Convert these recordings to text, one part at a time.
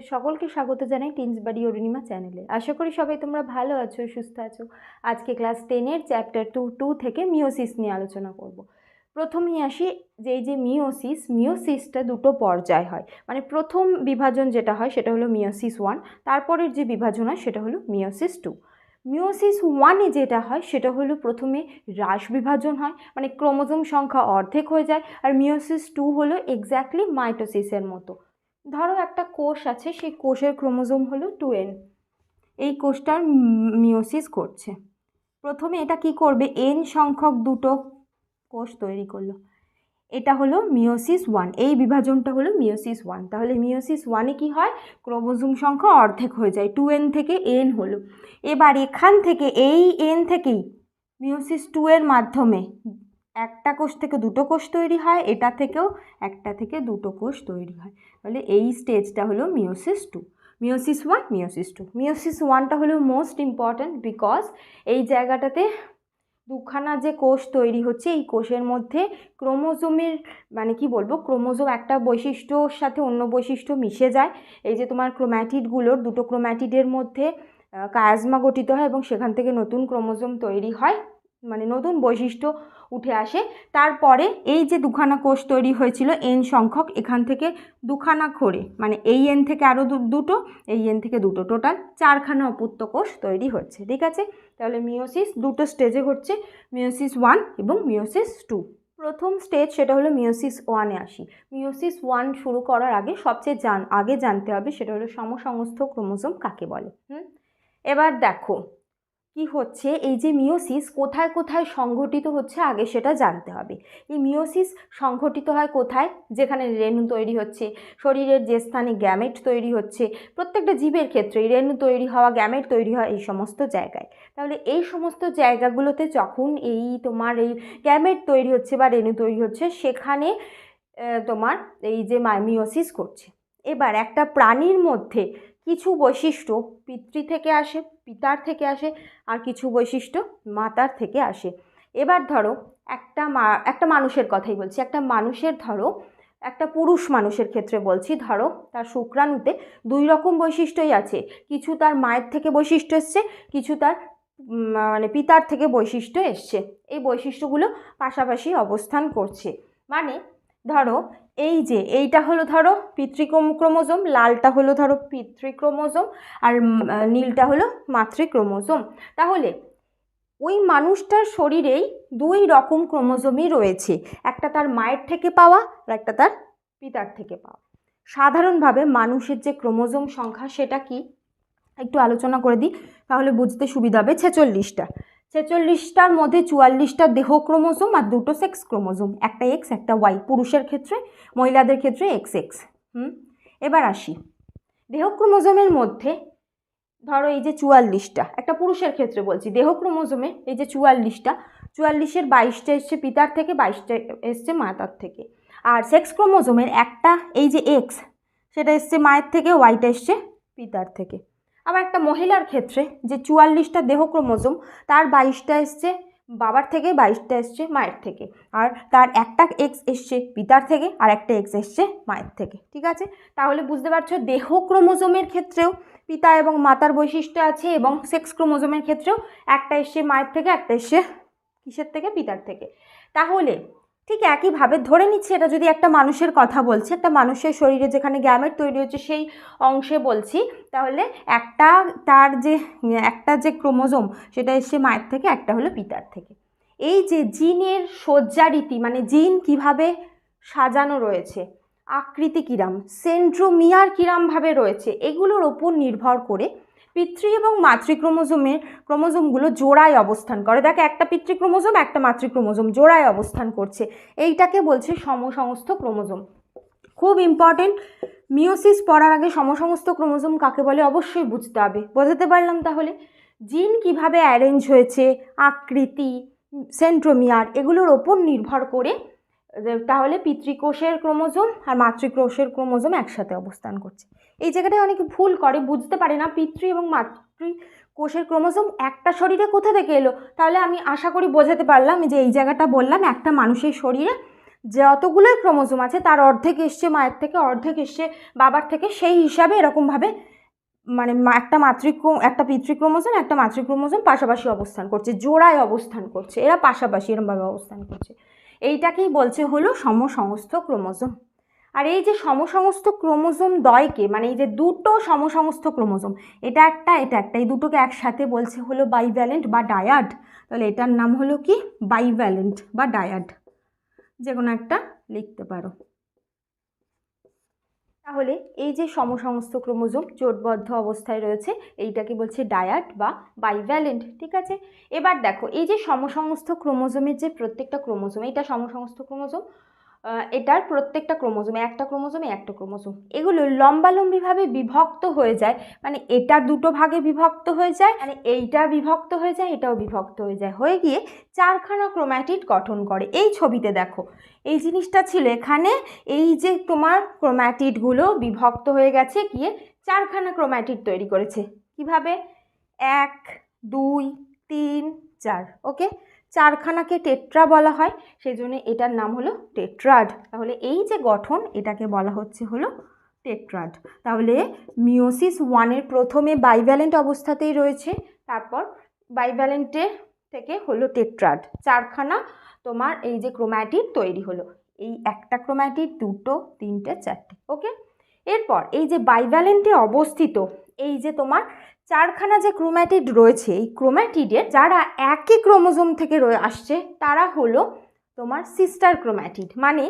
তোমাদের সকলকে স্বাগত জানাই টিন্সবাড়ি অরুণিমা চ্যানেলে। আশা করি সবাই তোমরা ভালো আছো, সুস্থ আছো। আজকে ক্লাস টেনের চ্যাপ্টার টু টু থেকে মিওসিস নিয়ে আলোচনা করব। প্রথমেই আসি, যে এই যে মিওসিস, মিওসিসটা দুটো পর্যায় হয়। মানে প্রথম বিভাজন যেটা হয় সেটা হলো মিওসিস ওয়ান, তারপরের যে বিভাজন হয় সেটা হলো মিওসিস টু। মিওসিস ওয়ানে যেটা হয় সেটা হলো প্রথমে হ্রাস বিভাজন হয় মানে ক্রোমোজোম সংখ্যা অর্ধেক হয়ে যায়, আর মিওসিস টু হলো এক্স্যাক্টলি মাইটোসিসের মতো। ধরো একটা কোষ আছে, সেই কোষের ক্রোমোজোম হলো টু এন এই কোষটার মিওসিস করছে। প্রথমে এটা কি করবে? এন সংখ্যক দুটো কোষ তৈরি করল। এটা হলো মিওসিস ওয়ান। এই বিভাজনটা হলো মিওসিস ওয়ান। তাহলে মিওসিস ওয়ানে কি হয়? ক্রোমোজোম সংখ্যা অর্ধেক হয়ে যায়। টু এন থেকে এন হলো। এবার এখান থেকে, এই এন থেকেই মিওসিস টু এর মাধ্যমে একটা কোষ থেকে দুটো কোষ তৈরি হয়, এটা থেকেও একটা থেকে দুটো কোষ তৈরি হয়। তাহলে এই স্টেজটা হলো meiosis two meiosis one meiosis two meiosis ওয়ানটা হলো মোস্ট ইম্পর্ট্যান্ট বিকজ এই জায়গাটাতে দুখানা যে কোষ তৈরি হচ্ছে, এই কোষের মধ্যে ক্রোমোজোমের মানে কি বলব, ক্রোমোজোম একটা বৈশিষ্ট্যর সাথে অন্য বৈশিষ্ট্য মিশে যায়। এই যে তোমার ক্রোম্যাটিডগুলোর দুটো ক্রোম্যাটিডের মধ্যে কায়াজমা গঠিত হয় এবং সেখান থেকে নতুন ক্রোমোজোম তৈরি হয়। মানে নতুন বৈশিষ্ট্য উঠে আসে। তারপরে এই যে দুখানা কোষ তৈরি হয়েছিল এন সংখ্যক, এখান থেকে দুখানা করে মানে এই এন থেকে আরও দুটো, এই এন থেকে দুটো টোটাল চারখানা অপুত্ত কোষ তৈরি হচ্ছে, ঠিক আছে? তাহলে মিওসিস দুটো স্টেজে ঘটছে মিওসিস ওয়ান এবং মিওসিস টু প্রথম স্টেজ সেটা হলো মিওসিস ওয়ানে আসি। মিওসিস ওয়ান শুরু করার আগে সবচেয়ে জান আগে জানতে হবে সেটা হলো সমসংস্থ ক্রোমোজোম কাকে বলে, হুম? এবার দেখো কি হচ্ছে? এই যে মিওসিস কোথায় কোথায় সংঘটিত হচ্ছে আগে সেটা জানতে হবে। এই মিওসিস সংঘটিত হয় কোথায়? যেখানে রেণু তৈরি হচ্ছে, শরীরের যে স্থানে গ্যামেট তৈরি হচ্ছে, প্রত্যেকটা জীবের ক্ষেত্রেই রেণু তৈরি হওয়া, গ্যামেট তৈরি হয় এই সমস্ত জায়গায়। তাহলে এই সমস্ত জায়গাগুলোতে যখন এই তোমার এই গ্যামেট তৈরি হচ্ছে বা রেণু তৈরি হচ্ছে, সেখানে তোমার এই যে মিওসিস করছে। এবার একটা প্রাণীর মধ্যে কিছু বৈশিষ্ট্য পিতৃ থেকে আসে, পিতার থেকে আসে আর কিছু বৈশিষ্ট্য মাতার থেকে আসে। এবার ধরো একটা মা, একটা মানুষের কথাই বলছি, একটা মানুষের ধরো, একটা পুরুষ মানুষের ক্ষেত্রে বলছি, ধরো তার শুক্রাণুতে দুই রকম বৈশিষ্ট্যই আছে। কিছু তার মায়ের থেকে বৈশিষ্ট্য এসছে, কিছু তার মানে পিতার থেকে বৈশিষ্ট্য এসছে। এই বৈশিষ্ট্যগুলো পাশাপাশি অবস্থান করছে। মানে ধরো এই যে, এইটা হলো ধরো পিতৃক্রম, ক্রোমোজোম, লালটা হলো ধরো পিতৃক্রোমোজোম আর নীলটা হলো মাতৃক্রোমোজোম। তাহলে ওই মানুষটার শরীরেই দুই রকম ক্রোমোজোমই রয়েছে, একটা তার মায়ের থেকে পাওয়া আর একটা তার পিতার থেকে পাওয়া। সাধারণভাবে মানুষের যে ক্রোমোজোম সংখ্যা সেটা কি? একটু আলোচনা করে দিই, তাহলে বুঝতে সুবিধা হবে ছেচল্লিশটা। ছেচল্লিশটার মধ্যে চুয়াল্লিশটা দেহ ক্রোমোজোম আর দুটো সেক্স ক্রোমোজোম, একটা এক্স একটা ওয়াই পুরুষের ক্ষেত্রে, মহিলাদের ক্ষেত্রে এক্স এক্স হুম? এবার আসি। দেহ ক্রোমোজোমের মধ্যে, ধরো এই যে চুয়াল্লিশটা, একটা পুরুষের ক্ষেত্রে বলছি, দেহ ক্রোমোজোমে এই যে চুয়াল্লিশটা, চুয়াল্লিশের বাইশটা এসছে পিতার থেকে, বাইশটা এসছে মাতার থেকে। আর সেক্স ক্রোমোজোমের একটা, এই যে এক্স সেটা এসছে মায়ের থেকে ওয়াইটা এসছে পিতার থেকে। আবার একটা মহিলার ক্ষেত্রে যে চুয়াল্লিশটা দেহ ক্রোমোজোম, তার বাইশটা এসছে বাবার থেকে, বাইশটা এসছে মায়ের থেকে। আর তার একটা এক্স এসছে পিতার থেকে, আর একটা এক্স এসছে মায়ের থেকে, ঠিক আছে? তাহলে বুঝতে পারছ, দেহ ক্রোমোজোমের ক্ষেত্রেও পিতা এবং মাতার বৈশিষ্ট্য আছে এবং সেক্স ক্রোমোজোমের ক্ষেত্রেও একটা এসছে মায়ের থেকে, একটা এসছে কিসের থেকে? পিতার থেকে। তাহলে ঠিক একইভাবে ধরে নিচ্ছি, এটা যদি একটা মানুষের কথা বলছি, একটা মানুষের শরীরে যেখানে গ্যামেট তৈরি হচ্ছে সেই অংশে বলছি, তাহলে একটা তার যে, একটা যে ক্রোমোজোম, সেটা এসছে মায়ের থেকে, একটা হলো পিতার থেকে। এই যে জিনের সজ্জারীতি মানে জিন কীভাবে সাজানো রয়েছে, আকৃতি কিরাম সেন্ট্রোমিয়ার কিরামভাবে রয়েছে, এগুলোর ওপর নির্ভর করে পিতৃ এবং মাতৃক্রোমোজোমের ক্রোমোজোমগুলো জোড়ায় অবস্থান করে। দেখো, একটা পিতৃক্রোমোজোম একটা মাতৃক্রোমোজোম জোড়ায় অবস্থান করছে। এইটাকে বলছে সমসমস্ত ক্রোমোজোম। খুব ইম্পর্টেন্ট মিওসিস পড়ার আগে সমসমস্ত ক্রোমোজোম কাকে বলে অবশ্যই বুঝতে হবে। বোঝাতে পারলাম তাহলে? জিন কীভাবে অ্যারেঞ্জ হয়েছে? আকৃতি সেন্ট্রোমিয়ার এগুলোর ওপর নির্ভর করে তাহলে পিতৃকোষের ক্রোমোজোম আর মাতৃকোষের ক্রোমোজোম একসাথে অবস্থান করছে। এই জায়গাটায় অনেকে ভুল করে, বুঝতে পারে না। পিতৃ এবং মাতৃ কোষের ক্রোমোজোম একটা শরীরে কোথা থেকে এলো? তাহলে আমি আশা করি বোঝাতে পারলাম যে এই জায়গাটা বললাম, একটা মানুষের শরীরে যতগুলোই ক্রোমোজোম আছে, তার অর্ধেক এসছে মায়ের থেকে, অর্ধেক এসছে বাবার থেকে। সেই হিসাবে এরকমভাবে মানে একটা মাতৃক্রম একটা পিতৃক্রোমোজোম, একটা মাতৃক্রোমোজোম পাশাপাশি অবস্থান করছে, জোড়ায় অবস্থান করছে। এরা পাশাপাশি এরমভাবে অবস্থান করছে। এইটাকেই বলছে হলো সমসংস্থ ক্রোমোজোম। আর এই যে সমসংস্থ ক্রোমোজোম দয়কে মানে এই যে দুটো সমসংস্থ ক্রোমোজোম, এটা একটা এটা একটা, এই দুটোকে একসাথে বলছে হলো বাইভ্যালেন্ট বা ডায়াড তাহলে এটার নাম হলো কি? বাইভ্যালেন্ট বা ডায়াড যে কোনো একটা লিখতে পারো। তাহলে এই যে সমসংস্থ ক্রোমোজোম জোটবদ্ধ অবস্থায় রয়েছে, এইটাকে বলছে ডায়াট বা বাইভ্যালেন্ট, ঠিক আছে? এবার দেখো, এই যে সমসংস্থ ক্রোমোজোমের যে প্রত্যেকটা ক্রোমোজোম, এটা সমসংস্থ ক্রোমোজোম এটার প্রত্যেকটা ক্রোমোজোমে, একটা ক্রোমোজোমে, একটা ক্রোমোজোম। এগুলো লম্বালম্বিভাবে বিভক্ত হয়ে যায় মানে এটা দুটো ভাগে বিভক্ত হয়ে যায় মানে এইটা বিভক্ত হয়ে যায়, এটাও বিভক্ত হয়ে যায়। হয়ে গিয়ে চারখানা ক্রোম্যাটিড গঠন করে। এই ছবিতে দেখো, এই জিনিসটা ছিল এখানে, এই যে তোমার ক্রোম্যাটিডগুলো বিভক্ত হয়ে গেছে, গিয়ে চারখানা ক্রোম্যাটিড তৈরি করেছে। কীভাবে? এক, দুই, তিন, চার, ওকে? চারখানাকে টেট্রা বলা হয় সেই জন্য এটার নাম হলো টেট্রাড। তাহলে এই যে গঠন, এটাকে বলা হচ্ছে হলো টেট্রাড। তাহলে মিওসিস ওয়ানের প্রথমে বাইভ্যালেন্ট অবস্থাতেই রয়েছে, তারপর বাইভ্যালেন্টের থেকে হলো টেট্রাড। চারখানা তোমার এই যে ক্রোম্যাটিড তৈরি হলো, এই একটা ক্রোম্যাটিড, দুটো, তিনটে, চারটে, ওকে? এরপর এই যে বাইভ্যালেন্টে অবস্থিত, এই যে তোমার চারখানা যে ক্রোম্যাটিড রয়েছে, এই ক্রোম্যাটিডের যারা একই ক্রোমোজোম থেকে রয়ে আসছে, তারা হলো তোমার সিস্টার ক্রোম্যাটিড। মানে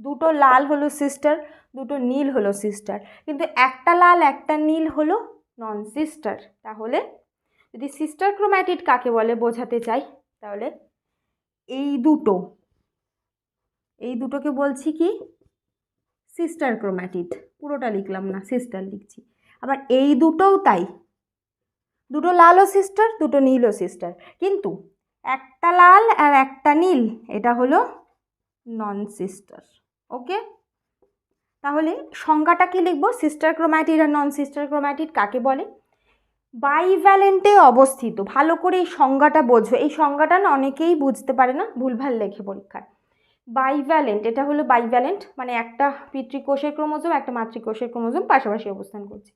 দুটো লাল হলো সিস্টার, দুটো নীল হলো সিস্টার। কিন্তু একটা লাল, একটা নীল হলো নন সিস্টার তাহলে যদি সিস্টার ক্রোম্যাটিড কাকে বলে বোঝাতে চাই, তাহলে এই দুটো, এই দুটোকে বলছি কি? Sister chromatid. পুরোটা লিখলাম না সিস্টার লিখছি। আবার এই দুটোও তাই। দুটো লালও সিস্টার দুটো নীলও সিস্টার কিন্তু একটা লাল আর একটা নীল, এটা হলো নন সিস্টার ওকে তাহলে সংজ্ঞাটা কী লিখব? সিস্টার ক্রোম্যাটিড আর নন সিস্টার ক্রোম্যাটিড কাকে বলে? বাইভ্যালেন্টে অবস্থিত। ভালো করে এই সংজ্ঞাটা বোঝো। এই সংজ্ঞাটা না অনেকেই বুঝতে পারে না, ভুলভাল লেখে পরীক্ষায়। বাইভ্যালেন্ট এটা হলো বাইভ্যালেন্ট মানে একটা পিতৃকোষের ক্রোমোজোম, একটা মাতৃকোষের ক্রোমোজোম পাশাপাশি অবস্থান করছে।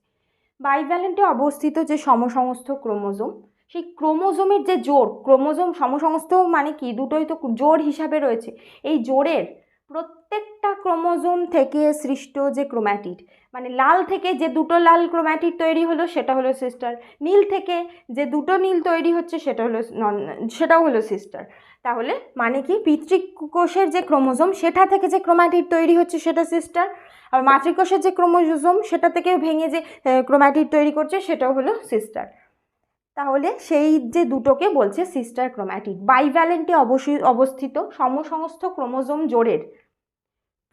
বাইভ্যালেন্টে অবস্থিত যে সমসমস্ত ক্রোমোজোম, সেই ক্রোমোজোমের যে জোর, ক্রোমোজোম সমসমস্ত মানে কি? দুটোই তো জোর হিসাবে রয়েছে। এই জোরের প্রত্যেকটা ক্রোমোজোম থেকে সৃষ্ট যে ক্রোম্যাটিড মানে লাল থেকে যে দুটো লাল ক্রোম্যাটিড তৈরি হলো সেটা হলো সিস্টার, নীল থেকে যে দুটো নীল তৈরি হচ্ছে সেটা হলো সেটাও হলো সিস্টার। তাহলে মানে কি পিতৃকোষের যে ক্রোমোজোম, সেটা থেকে যে ক্রোমাটিড তৈরি হচ্ছে সেটা সিস্টার। আর মাতৃকোষের যে ক্রোমোজোম, সেটা থেকে ভেঙে যে ক্রোমাটিড তৈরি করছে, সেটাও হলো সিস্টার। তাহলে সেই যে দুটোকে বলছে সিস্টার ক্রোম্যাটিড বাইভ্যালেন্টে অবশ্যই অবস্থিত সমসংস্থ ক্রোমোজোম জোড়ের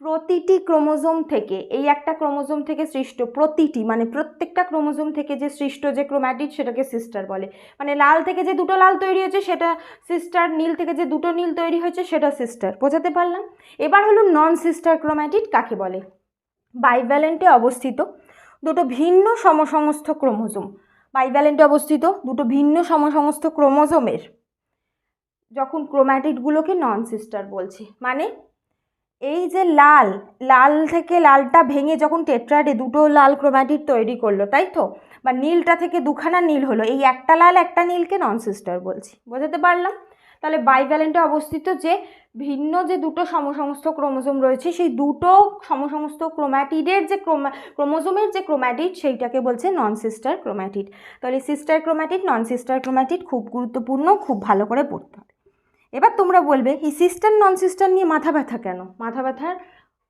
প্রতিটি ক্রোমোজোম থেকে, এই একটা ক্রোমোজোম থেকে সৃষ্ট প্রতিটি মানে প্রত্যেকটা ক্রোমোজোম থেকে যে সৃষ্ট যে ক্রোম্যাটিড সেটাকে সিস্টার বলে। মানে লাল থেকে যে দুটো লাল তৈরি হয়েছে সেটা সিস্টার, নীল থেকে যে দুটো নীল তৈরি হয়েছে সেটা সিস্টার। বোঝাতে পারলাম? এবার হলো নন সিস্টার ক্রোম্যাটিড কাকে বলে? বাইভ্যালেন্টে অবস্থিত দুটো ভিন্ন সমসমস্ত ক্রোমোজোম। বাইভ্যালেন্টে অবস্থিত দুটো ভিন্ন সমসমস্ত ক্রোমোজোমের, যখন ক্রোম্যাটিডগুলোকে নন সিস্টার বলছে। মানে এই যে লাল লাল থেকে লালটা ভেঙে যখন টেট্রাডে দুটো লাল ক্রোম্যাটিড তৈরি করল, তাই তো? বা নীলটা থেকে দুখানা নীল হলো, এই একটা লাল, একটা নীলকে নন সিস্টার বলছি, বোঝাতে পারলাম? তাহলে বাইভ্যালেন্টে অবস্থিত যে ভিন্ন যে দুটো সমসমস্ত ক্রোমোজোম রয়েছে, সেই দুটো সমসমস্ত ক্রোম্যাটিডের যে ক্রোমা, ক্রোমোজোমের যে ক্রোম্যাটিড সেইটাকে বলছে নন সিস্টার ক্রোম্যাটিড তাহলে সিস্টার ক্রোম্যাটিড নন সিস্টার ক্রোম্যাটিড খুব গুরুত্বপূর্ণ, খুব ভালো করে পড়তে হবে। এবার তোমরা বলবে, এই সিস্টার নন সিস্টার নিয়ে মাথা ব্যথা কেন? মাথা ব্যথার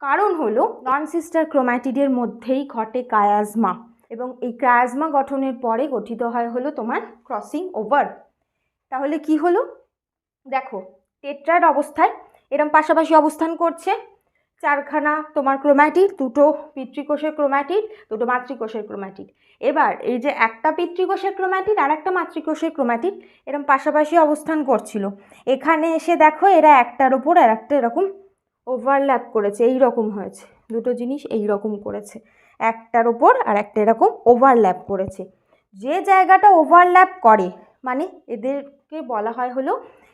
কারণ হলো নন সিস্টার ক্রোম্যাটিডের মধ্যেই ঘটে কায়াজমা এবং এই ক্রায়াজমা গঠনের পরে গঠিত হয় হলো তোমার ক্রসিং ওভার তাহলে কি হলো? দেখো, টেট্রার অবস্থায় এরম পাশাপাশি অবস্থান করছে চারখানা তোমার ক্রোম্যাটিড দুটো পিতৃকোষের ক্রোম্যাটিড দুটো মাতৃকোষের ক্রোম্যাটিড এবার এই যে একটা পিতৃকোষের ক্রোম্যাটিড আর একটা মাতৃকোষের ক্রোম্যাটিড এরম পাশাপাশি অবস্থান করছিল। এখানে এসে দেখো এরা একটার ওপর আর একটা এরকম ওভারল্যাপ করেছে এই রকম হয়েছে। দুটো জিনিস এই রকম করেছে। একটার ওপর আর একটা এরকম ওভারল্যাপ করেছে। যে জায়গাটা ওভারল্যাপ করে মানে এদেরকে বলা হয় হলো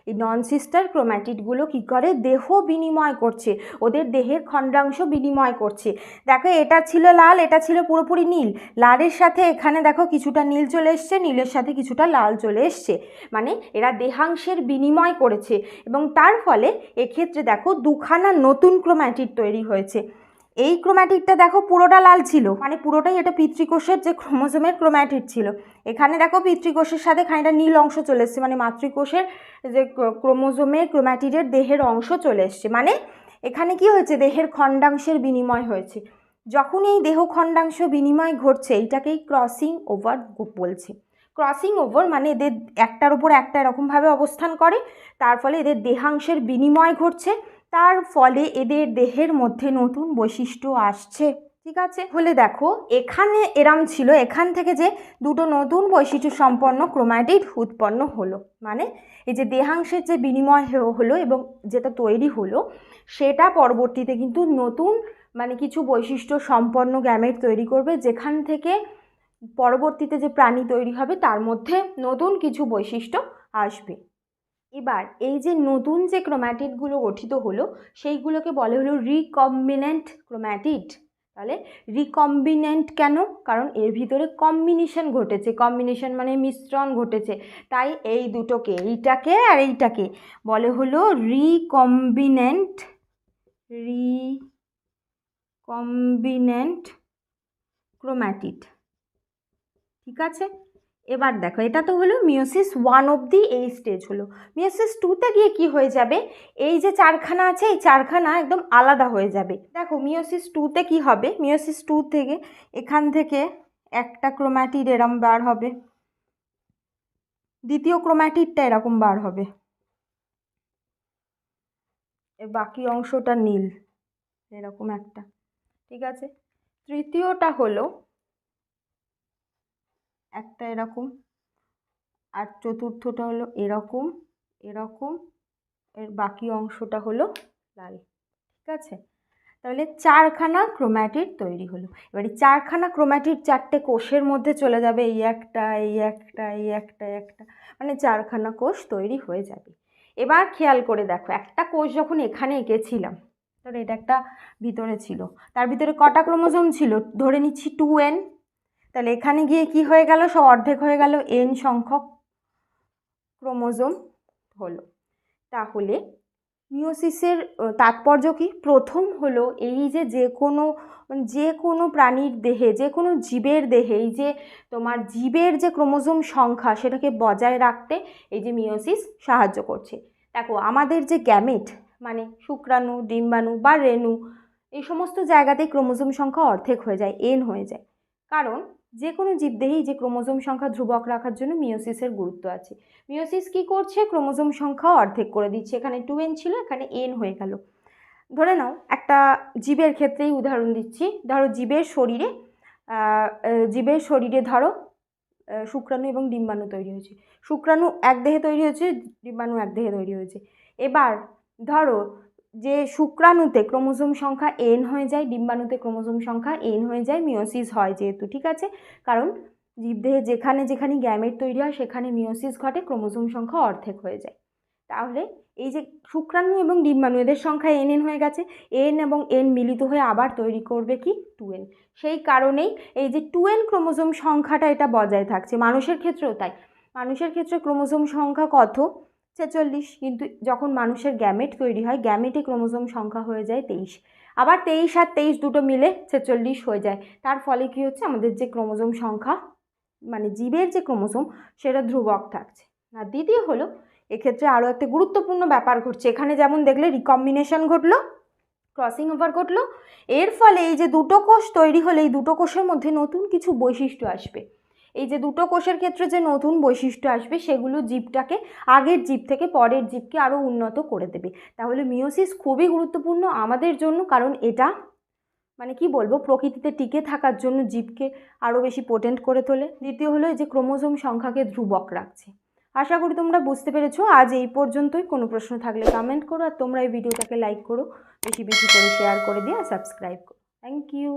এই নন সিস্টার ক্রোম্যাটিডগুলো কী করে? দেহ বিনিময় করছে। ওদের দেহের খণ্ডাংশ বিনিময় করছে। দেখো, এটা ছিল লাল, এটা ছিল পুরোপুরি নীল। লালের সাথে এখানে দেখো কিছুটা নীল চলে এসছে, নীলের সাথে কিছুটা লাল চলে এসছে। মানে এরা দেহাংশের বিনিময় করেছে। এবং তার ফলে এক্ষেত্রে দেখো দুখানা নতুন ক্রোম্যাটিড তৈরি হয়েছে। এই ক্রোম্যাটিডটা দেখো পুরোটা লাল ছিল। মানে পুরোটাই এটা পিতৃকোষের যে ক্রোমোজোমের ক্রোম্যাটিড ছিল। এখানে দেখো পিতৃকোষের সাথে খানিকটা নীল অংশ চলে এসছে। মানে মাতৃকোষের যে ক্রোমোজোমের ক্রোম্যাটিডের দেহের অংশ চলে এসছে। মানে এখানে কি হয়েছে? দেহের খণ্ডাংশের বিনিময় হয়েছে। যখন এই দেহ খণ্ডাংশ বিনিময় ঘটছে, এইটাকেই ক্রসিং ওভার বলছে। ক্রসিং ওভার মানে এদের একটার উপর একটা এরকমভাবে অবস্থান করে। তার ফলে এদের দেহাংশের বিনিময় ঘটছে। তার ফলে এদের দেহের মধ্যে নতুন বৈশিষ্ট্য আসছে। ঠিক আছে? হলে দেখো, এখানে এরাম ছিল, এখান থেকে যে দুটো নতুন বৈশিষ্ট্য সম্পন্ন ক্রোম্যাটিড উৎপন্ন হলো। মানে এই যে দেহাংশের যে বিনিময় হলো এবং যেটা তৈরি হলো, সেটা পরবর্তীতে কিন্তু নতুন মানে কিছু বৈশিষ্ট্য সম্পন্ন গ্যামেট তৈরি করবে। যেখান থেকে পরবর্তীতে যে প্রাণী তৈরি হবে, তার মধ্যে নতুন কিছু বৈশিষ্ট্য আসবে। এবার এই যে নতুন যে ক্রোম্যাটিডগুলো গঠিত হলো, সেইগুলোকে বলে হলো রিকম্বিনেন্ট ক্রোম্যাটিড তাহলে রিকম্বিনেন্ট কেন? কারণ এর ভিতরে কম্বিনেশন ঘটেছে। কম্বিনেশন মানে মিশ্রণ ঘটেছে। তাই এই দুটোকে, এইটাকে আর এইটাকে বলে হলো রিকম্বিনেন্ট রিকম্বিনেন্ট ক্রোম্যাটিড ঠিক আছে? এবার দেখো, এটা তো হলো মিওসিস ওয়ান অবধি এই স্টেজ হলো। মিওসিস টুতে গিয়ে কি হয়ে যাবে? এই যে চারখানা আছে, এই চারখানা একদম আলাদা হয়ে যাবে। দেখো মিওসিস টুতে কি হবে? মিওসিস টু থেকে এখান থেকে একটা ক্রোম্যাটিড এরম বার হবে। দ্বিতীয় ক্রোম্যাটিডটা এরকম বার হবে। এর বাকি অংশটা নীল, এরকম একটা। ঠিক আছে? তৃতীয়টা হলো একটা এরকম। আর চতুর্থটা হলো এরকম এরকম, এর বাকি অংশটা হলো লাল। ঠিক আছে? তাহলে চারখানা ক্রোম্যাটিড তৈরি হলো। এবার চারখানা ক্রোম্যাটিড চারটে কোষের মধ্যে চলে যাবে। এই একটা এই একটা এই একটা একটা। মানে চারখানা কোষ তৈরি হয়ে যাবে। এবার খেয়াল করে দেখো, একটা কোষ যখন এখানে এঁকেছিলাম ধরো এটা একটা ভিতরে ছিল। তার ভিতরে কটা ক্রোমোজোম ছিল? ধরে নিচ্ছি টু এন তাহলে এখানে গিয়ে কি হয়ে গেল? সব অর্ধেক হয়ে গেল। এন সংখ্যক ক্রোমোজোম হলো। তাহলে মিওসিসের তাৎপর্য কি? প্রথম হলো এই যে যে কোনো মানে যে কোনো প্রাণীর দেহে, যে কোনো জীবের দেহে, এই যে তোমার জীবের যে ক্রোমোজোম সংখ্যা, সেটাকে বজায় রাখতে এই যে মিওসিস সাহায্য করছে। দেখো, আমাদের যে গ্যামেট মানে শুক্রাণু, ডিম্বাণু বা রেণু, এই সমস্ত জায়গাতেই ক্রোমোজোম সংখ্যা অর্ধেক হয়ে যায় এন হয়ে যায়। কারণ যে কোনো জীবদেহেই যে ক্রোমোজোম সংখ্যা ধ্রুবক রাখার জন্য মিওসিসের গুরুত্ব আছে। মিওসিস কি করছে? ক্রোমোজোম সংখ্যা অর্ধেক করে দিচ্ছে। এখানে টু এন ছিল, এখানে এন হয়ে গেল। ধরে নাও, একটা জীবের ক্ষেত্রেই উদাহরণ দিচ্ছি। ধরো জীবের শরীরে জীবের শরীরে ধরো শুক্রাণু এবং ডিম্বাণু তৈরি হয়েছে। শুক্রাণু এক দেহে তৈরি হয়েছে, ডিম্বাণু এক দেহে তৈরি হয়েছে। এবার ধরো যে শুক্রাণুতে ক্রোমোজোম সংখ্যা এন হয়ে যায়, ডিম্বাণুতে ক্রোমোজোম সংখ্যা এন হয়ে যায় মিওসিস হয় যেহেতু, ঠিক আছে? কারণ জীবদেহে যেখানে যেখানে গ্যামেট তৈরি হয়, সেখানে মিওসিস ঘটে, ক্রোমোজোম সংখ্যা অর্ধেক হয়ে যায়। তাহলে এই যে শুক্রাণু এবং ডিম্বাণু, এদের সংখ্যা এন এন হয়ে গেছে এন এবং এন মিলিত হয়ে আবার তৈরি করবে কি? টু এন সেই কারণেই এই যে টু এন ক্রোমোজোম সংখ্যাটা এটা বজায় থাকছে মানুষের ক্ষেত্রেও তাই। মানুষের ক্ষেত্রে ক্রোমোজোম সংখ্যা কত? ছেচল্লিশ, কিন্তু যখন মানুষের গ্যামেট তৈরি হয় গ্যামেটে ক্রোমোজোম সংখ্যা হয়ে যায় তেইশ। আবার তেইশ আর তেইশ দুটো মিলে ছেচল্লিশ হয়ে যায়। তার ফলে কি হচ্ছে? আমাদের যে ক্রোমোজোম সংখ্যা মানে জীবের যে ক্রোমোজোম, সেটা ধ্রুবক থাকছে। আর দ্বিতীয় হলো, এক্ষেত্রে আরও একটা গুরুত্বপূর্ণ ব্যাপার ঘটছে। এখানে যেমন দেখলে রিকম্বিনেশন ঘটলো ক্রসিং ওভার ঘটলো। এর ফলে এই যে দুটো কোষ তৈরি হলে এই দুটো কোষের মধ্যে নতুন কিছু বৈশিষ্ট্য আসবে। এই যে দুটো কোষের ক্ষেত্রে যে নতুন বৈশিষ্ট্য আসবে, সেগুলো জীবটাকে, আগের জীব থেকে পরের জীবকে আরও উন্নত করে দেবে। তাহলে মিওসিস খুবই গুরুত্বপূর্ণ আমাদের জন্য, কারণ এটা মানে কি বলব, প্রকৃতিতে টিকে থাকার জন্য জীবকে আরও বেশি পোটেন্ট করে তোলে। দ্বিতীয় হলো এই যে ক্রোমোজোম সংখ্যাকে ধ্রুবক রাখছে। আশা করি তোমরা বুঝতে পেরেছ। আজ এই পর্যন্তই। কোনো প্রশ্ন থাকলে কমেন্ট করো, আর তোমরা এই ভিডিওটাকে লাইক করো, বেশি বেশি করে শেয়ার করে দিয়ে আর সাবস্ক্রাইব করো। Thank you